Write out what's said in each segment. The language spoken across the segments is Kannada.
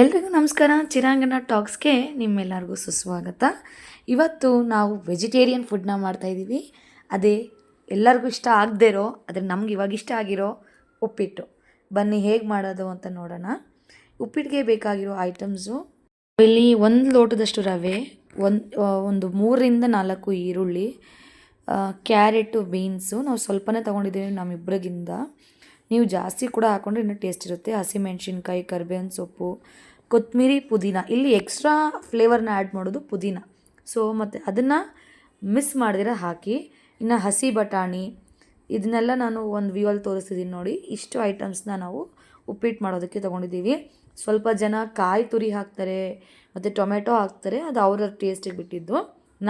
ಎಲ್ರಿಗೂ ನಮಸ್ಕಾರ. ಚಿರಾಂಗಣ ಟಾಕ್ಸ್ಗೆ ನಿಮ್ಮೆಲ್ಲರಿಗೂ ಸುಸ್ವಾಗತ. ಇವತ್ತು ನಾವು ವೆಜಿಟೇರಿಯನ್ ಫುಡ್ನ ಮಾಡ್ತಾಯಿದ್ದೀವಿ ಅದೇ ಎಲ್ಲರಿಗೂ ಇಷ್ಟ ಆಗದೇ ಇರೋ, ಆದರೆ ನಮ್ಗೆ ಇವಾಗ ಇಷ್ಟ ಆಗಿರೋ ಉಪ್ಪಿಟ್ಟು. ಬನ್ನಿ ಹೇಗೆ ಮಾಡೋದು ಅಂತ ನೋಡೋಣ. ಉಪ್ಪಿಟ್ಟಿಗೆ ಬೇಕಾಗಿರೋ ಐಟಮ್ಸು. ಇಲ್ಲಿ ಒಂದು ಲೋಟದಷ್ಟು ರವೆ, ಒಂದು ಒಂದು ಮೂರರಿಂದ ನಾಲ್ಕು ಈರುಳ್ಳಿ ಕ್ಯಾರೆಟು ಬೀನ್ಸು ನಾವು ಸ್ವಲ್ಪನೇ ತೊಗೊಂಡಿದ್ದೀವಿ ನಮ್ಮಿಬ್ಬರಿಗಿಂದ ನೀವು ಜಾಸ್ತಿ ಕೂಡ ಹಾಕೊಂಡ್ರೆ ಇನ್ನೂ ಟೇಸ್ಟ್ ಇರುತ್ತೆ. ಹಸಿಮೆಣ್ಸಿನ್ಕಾಯಿ, ಕರಿಬೇವಿನ ಸೊಪ್ಪು ಕೊತ್ತಂಬರಿ ಪುದೀನ. ಇಲ್ಲಿ ಎಕ್ಸ್ಟ್ರಾ ಫ್ಲೇವರ್ನ ಆ್ಯಡ್ ಮಾಡೋದು ಪುದೀನ. ಸೊ ಮತ್ತು ಅದನ್ನು ಮಿಸ್ ಮಾಡಿದಿರ ಹಾಕಿ, ಇನ್ನು ಹಸಿ ಬಟಾಣಿ, ಇದನ್ನೆಲ್ಲ ನಾನು ಒಂದು ವ್ಯೂವಲ್ಲಿ ತೋರಿಸ್ತಿದ್ದೀನಿ ನೋಡಿ. ಇಷ್ಟು ಐಟಮ್ಸ್ನ ನಾವು ಉಪ್ಪಿಟ್ಟು ಮಾಡೋದಕ್ಕೆ ತೊಗೊಂಡಿದ್ದೀವಿ. ಸ್ವಲ್ಪ ಜನ ಕಾಯಿ ತುರಿ ಹಾಕ್ತಾರೆ, ಮತ್ತು ಟೊಮೆಟೊ ಹಾಕ್ತಾರೆ, ಅದು ಅವರ ಟೇಸ್ಟಿಗೆ ಬಿಟ್ಟಿದ್ದು.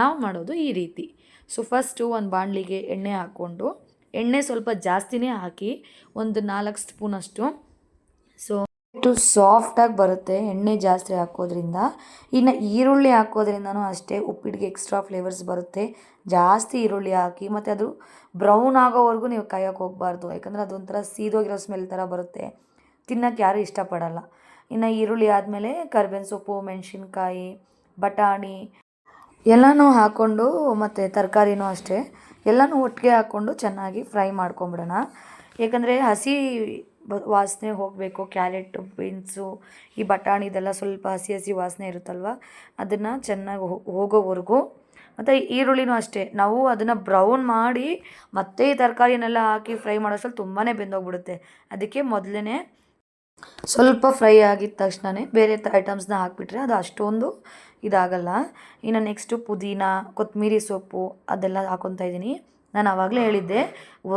ನಾವು ಮಾಡೋದು ಈ ರೀತಿ. ಸೊ ಫಸ್ಟು ಒಂದು ಬಾಣಲಿಗೆ ಎಣ್ಣೆ ಹಾಕ್ಕೊಂಡು, ಎಣ್ಣೆ ಸ್ವಲ್ಪ ಜಾಸ್ತಿನೇ ಹಾಕಿ ಒಂದು ನಾಲ್ಕು ಸ್ಪೂನಷ್ಟು ಸೊ ಇಟ್ಟು ಸಾಫ್ಟಾಗಿ ಬರುತ್ತೆ ಎಣ್ಣೆ ಜಾಸ್ತಿ ಹಾಕೋದ್ರಿಂದ. ಇನ್ನು ಈರುಳ್ಳಿ ಹಾಕೋದ್ರಿಂದನೂ ಅಷ್ಟೇ ಉಪ್ಪಿಟ್ಟಿಗೆ ಎಕ್ಸ್ಟ್ರಾ ಫ್ಲೇವರ್ಸ್ ಬರುತ್ತೆ. ಜಾಸ್ತಿ ಈರುಳ್ಳಿ ಹಾಕಿ, ಮತ್ತು ಅದು ಬ್ರೌನ್ ಆಗೋವರೆಗೂ ನೀವು ಕಾಯೋಕೆ ಹೋಗಬಾರ್ದು. ಯಾಕಂದರೆ ಅದೊಂಥರ ಸೀದೋಗಿರೋ ಸ್ಮೆಲ್ ಥರ ಬರುತ್ತೆ. ತಿನ್ನೋಕ್ಕೆ ಯಾರೂ ಇಷ್ಟಪಡಲ್ಲ. ಇನ್ನು ಈರುಳ್ಳಿ ಆದಮೇಲೆ ಕರ್ಬೇವಿನ ಸೊಪ್ಪು, ಮೆಣಸಿನ್ಕಾಯಿ, ಬಟಾಣಿ ಎಲ್ಲನೂ ಹಾಕ್ಕೊಂಡು ಮತ್ತು ತರಕಾರಿನೂ ಅಷ್ಟೇ. ಎಲ್ಲನೂ ಒಟ್ಟಿಗೆ ಹಾಕ್ಕೊಂಡು ಚೆನ್ನಾಗಿ ಫ್ರೈ ಮಾಡ್ಕೊಂಬಿಡೋಣ. ಏಕೆಂದರೆ ಹಸಿ ಬ ವಾಸನೆ ಹೋಗಬೇಕು, ಕ್ಯಾರೆಟ್, ಬೀನ್ಸು, ಈ ಬಟಾಣಿ ಇದೆಲ್ಲ ಸ್ವಲ್ಪ ಹಸಿ ಹಸಿ ವಾಸನೆ ಇರುತ್ತಲ್ವ? ಅದನ್ನು ಚೆನ್ನಾಗಿ ಹೋಗೋವರೆಗೂ. ಮತ್ತು ಈರುಳ್ಳಿನೂ ಅಷ್ಟೇ. ನಾವು ಅದನ್ನು ಬ್ರೌನ್ ಮಾಡಿ ಮತ್ತೆ ಈ ತರಕಾರಿನೆಲ್ಲ ಹಾಕಿ ಫ್ರೈ ಮಾಡೋಷ್ಟ್ರಲ್ಲಿ ತುಂಬಾ ಬೆಂದೋಗ್ಬಿಡುತ್ತೆ. ಅದಕ್ಕೆ ಮೊದಲೇ ಸ್ವಲ್ಪ ಫ್ರೈ ಆಗಿದ ತಕ್ಷಣನೇ ಬೇರೆ ಐಟಮ್ಸ್ನ ಹಾಕಿಬಿಟ್ರೆ ಅದು ಅಷ್ಟೊಂದು ಇದಾಗಲ್ಲ. ಇನ್ನು ನೆಕ್ಸ್ಟು ಪುದೀನ ಕೊತ್ತಂಬರಿ ಸೊಪ್ಪು ಅದೆಲ್ಲ ಹಾಕೊತಾ ಇದ್ದೀನಿ. ನಾನು ಆವಾಗಲೇ ಹೇಳಿದ್ದೆ,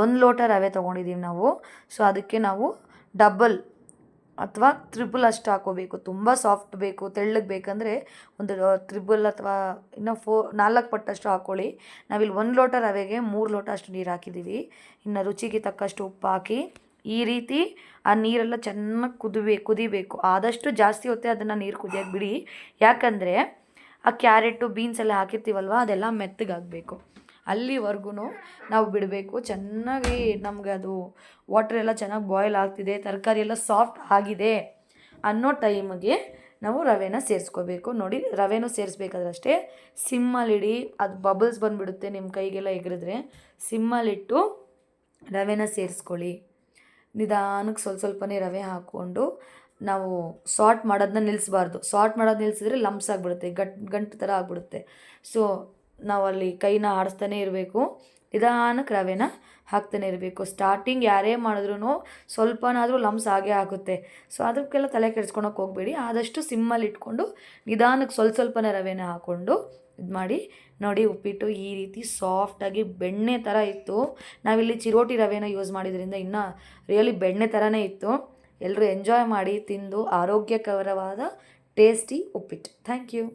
ಒಂದು ಲೋಟ ರವೆ ತೊಗೊಂಡಿದ್ದೀವಿ ನಾವು. ಸೊ ಅದಕ್ಕೆ ನಾವು ಡಬಲ್ ಅಥವಾ ತ್ರಿಬಲ್ ಅಷ್ಟು ಹಾಕೋಬೇಕು. ತುಂಬ ಸಾಫ್ಟ್ ಬೇಕು, ತೆಳ್ಳಗೆ ಬೇಕಂದರೆ ಒಂದು ತ್ರಿಬಲ್ ಅಥವಾ ಇನ್ನು ಫೋ ನಾಲ್ಕು ಪಟ್ಟಷ್ಟು ಹಾಕ್ಕೊಳ್ಳಿ ನಾವಿಲ್ಲಿ ಒಂದು ಲೋಟ ರವೆಗೆ ಮೂರು ಲೋಟ ಅಷ್ಟು ನೀರು ಹಾಕಿದ್ದೀವಿ ಇನ್ನು ರುಚಿಗೆ ತಕ್ಕಷ್ಟು ಉಪ್ಪು ಹಾಕಿ ಈ ರೀತಿ ಆ ನೀರೆಲ್ಲ ಚೆನ್ನಾಗಿ ಕುದಿಬೇ ಕುದಿಬೇಕು. ಆದಷ್ಟು ಜಾಸ್ತಿ ಹೊತ್ತೆ ಅದನ್ನು ನೀರು ಕುದಿಯೋಕೆ ಬಿಡಿ. ಯಾಕಂದರೆ ಆ ಕ್ಯಾರೆಟು, ಬೀನ್ಸ್ ಎಲ್ಲ ಹಾಕಿರ್ತೀವಲ್ವ, ಅದೆಲ್ಲ ಮೆತ್ತಗಾಗಬೇಕು. ಅಲ್ಲಿವರೆಗೂ ನಾವು ಬಿಡಬೇಕು. ಚೆನ್ನಾಗಿ ನಮಗೆ ಅದು ವಾಟರ್ ಎಲ್ಲ ಚೆನ್ನಾಗಿ ಬಾಯ್ಲ್ ಆಗ್ತಿದೆ, ತರಕಾರಿ ಎಲ್ಲ ಸಾಫ್ಟ್ ಆಗಿದೆ ಅನ್ನೋ ಟೈಮಿಗೆ ನಾವು ರವೆನ ಸೇರಿಸ್ಕೋಬೇಕು. ನೋಡಿ, ರವೆನೂ ಸೇರಿಸ್ಬೇಕಾದ್ರೆ ಅಷ್ಟೇ ಸಿಮ್ಮಲ್ಲಿಡಿ, ಅದು ಬಬಲ್ಸ್ ಬಂದುಬಿಡುತ್ತೆ ನಿಮ್ಮ ಕೈಗೆಲ್ಲ ಎಗರಿದ್ರೆ. ಸಿಮ್ಮಲ್ಲಿಟ್ಟು ರವೆನ ಸೇರಿಸ್ಕೊಳ್ಳಿ. ನಿಧಾನಕ್ಕೆ ಸ್ವಲ್ಪ ಸ್ವಲ್ಪನೇ ರವೆ ಹಾಕ್ಕೊಂಡು ನಾವು ಸಾರ್ಟ್ ಮಾಡೋದನ್ನ ನಿಲ್ಲಿಸ್ಬಾರ್ದು ಸಾರ್ಟ್ ಮಾಡೋದು ನಿಲ್ಲಿಸಿದ್ರೆ ಲಮ್ಸ್ ಆಗಿಬಿಡುತ್ತೆ, ಗಟ್, ಗಂಟು ಥರ ಆಗಿಬಿಡುತ್ತೆ. ಸೊ ನಾವಲ್ಲಿ ಕೈನ ಆಡಿಸ್ತಾನೆ ಇರಬೇಕು. ನಿಧಾನಕ್ಕೆ ರವೆನ ಹಾಕ್ತಾನೆ ಇರಬೇಕು. ಸ್ಟಾರ್ಟಿಂಗ್ ಯಾರೇ ಮಾಡಿದ್ರೂ ಸ್ವಲ್ಪನಾದರೂ ಲಮ್ಸ್ ಆಗೇ ಆಗುತ್ತೆ. ಸೊ ಅದಕ್ಕೆಲ್ಲ ತಲೆ ಕೆಡಿಸ್ಕೊಳಕ್ಕೆ ಹೋಗಬೇಡಿ. ಆದಷ್ಟು ಸಿಮ್ಮಲ್ಲಿ ಇಟ್ಕೊಂಡು ನಿಧಾನಕ್ಕೆ ಸ್ವಲ್ಪ ಸ್ವಲ್ಪನೇ ರವೆನ ಹಾಕ್ಕೊಂಡು ಇದು ಮಾಡಿ ನೋಡಿ ಉಪ್ಪಿಟ್ಟು ಈ ರೀತಿ ಸಾಫ್ಟಾಗಿ ಬೆಣ್ಣೆ ಥರ ಇತ್ತು. ನಾವಿಲ್ಲಿ ಚಿರೋಟಿ ರವೆನ ಯೂಸ್ ಮಾಡಿದ್ರಿಂದ ಇನ್ನೂ ರಿಯಲಿ ಬೆಣ್ಣೆ ಥರನೇ ಇತ್ತು. ಎಲ್ಲರೂ ಎಂಜಾಯ್ ಮಾಡಿ ತಿಂದು ಆರೋಗ್ಯಕರವಾದ ಟೇಸ್ಟಿ ಉಪ್ಪಿಟ್ಟು. Thank you